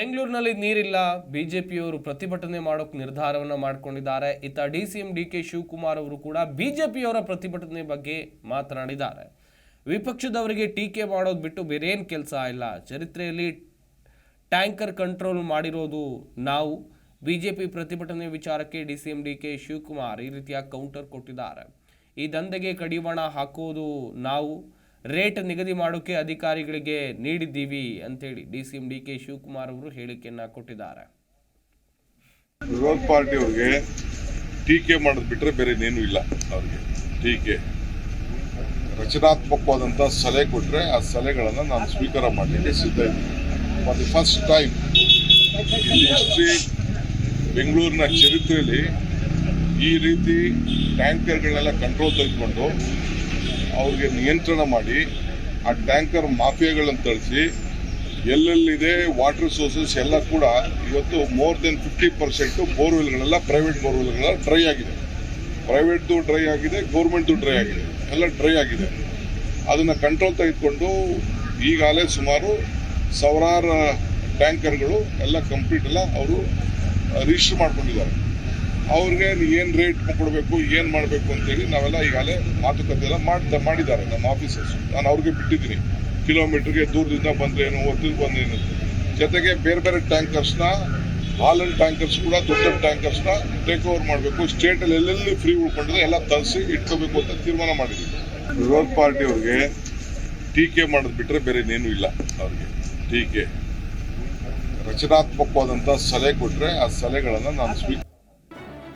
ಬೆಂಗಳೂರಿನಲ್ಲಿ ನೀರಿಲ್ಲ. ಬಿಜೆಪಿಯವರು ಪ್ರತಿಭಟನೆ ಮಾಡೋಕೆ ನಿರ್ಧಾರವನ್ನು ಮಾಡಿಕೊಂಡಿದ್ದಾರೆ. ಇತ್ತ D C M D K Shivakumar ಅವರು ಕೂಡ ಬಿಜೆಪಿಯವರ ಪ್ರತಿಭಟನೆ ಬಗ್ಗೆ ಮಾತನಾಡಿದ್ದಾರೆ. ವಿಪಕ್ಷದವರಿಗೆ ಟೀಕೆ ಮಾಡೋದು ಬಿಟ್ಟು ಬೇರೇನು ಕೆಲಸ ಇಲ್ಲ. ಚರಿತ್ರೆಯಲ್ಲಿ ಟ್ಯಾಂಕರ್ ಕಂಟ್ರೋಲ್ ಮಾಡಿರೋದು ನಾವು. ಬಿಜೆಪಿ ಪ್ರತಿಭಟನೆ ವಿಚಾರಕ್ಕೆ D C M D K Shivakumar ಈ ರೀತಿಯ ಕೌಂಟರ್ ಕೊಟ್ಟಿದ್ದಾರೆ. ಈ ದಂಧೆಗೆ ಕಡಿವಾಣ ಹಾಕೋದು ನಾವು. ರೇಟ್ ನಿಗದಿ ಮಾಡೋಕೆ ಅಧಿಕಾರಿಗಳಿಗೆ ನೀಡಿದ್ದೀವಿ ಅಂತೇಳಿ D C M D K Shivakumar ಅವರು ಹೇಳಿಕೆಯನ್ನ ಕೊಟ್ಟಿದ್ದಾರೆ. ವಿರೋಧ ಪಾರ್ಟಿ ಅವ್ರಿಗೆ ಟೀಕೆ ಮಾಡೋದು ಬಿಟ್ಟರೆ ಬೇರೆ ಇನ್ನೇನು ಇಲ್ಲ ಅವ್ರಿಗೆ. ಟೀಕೆ. ರಚನಾತ್ಮಕವಾದಂಥ ಸಲಹೆ ಕೊಟ್ಟರೆ ಆ ಸಲಹೆಗಳನ್ನು ನಾನು ಸ್ವೀಕಾರ ಮಾಡಲಿಕ್ಕೆ ಸಿದ್ಧ ಇದ್ದೀನಿ. ಫಸ್ಟ್ ಟೈಮ್ ಹಿಸ್ಟ್ರಿ ಬೆಂಗಳೂರಿನ ಚರಿತ್ರೆಯಲ್ಲಿ ಈ ರೀತಿ ಟ್ಯಾಂಕರ್ಗಳನ್ನೆಲ್ಲ ಕಂಟ್ರೋಲ್ ತೆಗೆದುಕೊಂಡು ಅವ್ರಿಗೆ ನಿಯಂತ್ರಣ ಮಾಡಿ ಆ ಟ್ಯಾಂಕರ್ ಮಾಫಿಯಾಗಳನ್ನು ತಳಿಸಿ ಎಲ್ಲೆಲ್ಲಿದೆ ವಾಟರ್ ಸೋರ್ಸಸ್ ಎಲ್ಲ ಕೂಡ ಇವತ್ತು ಮೋರ್ ದೆನ್ ಫಿಫ್ಟಿ ಪರ್ಸೆಂಟು ಬೋರ್ವೆಲ್ಗಳೆಲ್ಲ ಪ್ರೈವೇಟ್ ಬೋರ್ವೆಲ್ಗಳೆಲ್ಲ ಡ್ರೈ ಆಗಿದೆ. ಪ್ರೈವೇಟ್ದು ಡ್ರೈ ಆಗಿದೆ ಗೌರ್ಮೆಂಟ್ದು ಡ್ರೈ ಆಗಿದೆ. ಎಲ್ಲ ಡ್ರೈ ಆಗಿದೆ. ಅದನ್ನು ಕಂಟ್ರೋಲ್ ತೆಗೆದುಕೊಂಡು ಈಗಾಗಲೇ ಸುಮಾರು ಸಾವಿರಾರು ಟ್ಯಾಂಕರ್ಗಳು ಎಲ್ಲ ಕಂಪ್ಲೀಟ್ ಎಲ್ಲ ಅವರು ರಿಜಿಸ್ಟರ್ ಮಾಡ್ಕೊಂಡಿದ್ದಾರೆ. ಅವ್ರಿಗೆ ಏನು ರೇಟ್ ಕೊಡಬೇಕು ಏನು ಮಾಡಬೇಕು ಅಂತೇಳಿ ನಾವೆಲ್ಲ ಈಗಾಗಲೇ ಮಾತುಕತೆ ಎಲ್ಲ ಮಾಡ್ತಾ ಮಾಡಿದ್ದಾರೆ ನಮ್ಮ ಆಫೀಸರ್ಸ್ ನಾನು ಅವ್ರಿಗೆ ಬಿಟ್ಟಿದ್ದೀನಿ. ಕಿಲೋಮೀಟರ್ಗೆ ದೂರದಿಂದ ಬಂದ್ರೇನು ಒತ್ತಿದ ಬಂದೇನು ಜೊತೆಗೆ ಬೇರೆ ಬೇರೆ ಟ್ಯಾಂಕರ್ಸ್ನ ಹಾಲನ್ ಟ್ಯಾಂಕರ್ಸ್ ಕೂಡ ದೊಡ್ಡ ಟ್ಯಾಂಕರ್ಸ್ನ ಟೇಕ್ ಓವರ್ ಮಾಡಬೇಕು. ಸ್ಟೇಟಲ್ಲಿ ಎಲ್ಲೆಲ್ಲಿ ಫ್ರೀ ಉಳ್ಕೊಂಡಿದೆ ಎಲ್ಲ ತರಿಸಿ ಇಟ್ಕೋಬೇಕು ಅಂತ ತೀರ್ಮಾನ ಮಾಡಿದ್ದೀವಿ. ವಿರೋಧ ಪಾರ್ಟಿ ಅವ್ರಿಗೆ ಟೀಕೆ ಮಾಡೋದು ಬಿಟ್ಟರೆ ಬೇರೆ ಇನ್ನೇನು ಇಲ್ಲ ಅವ್ರಿಗೆ. ಟೀಕೆ ರಚನಾತ್ಮಕವಾದಂಥ ಸಲಹೆ ಕೊಟ್ಟರೆ ಆ ಸಲಹೆಗಳನ್ನು ನಾನು ಸ್ವೀಕಾರ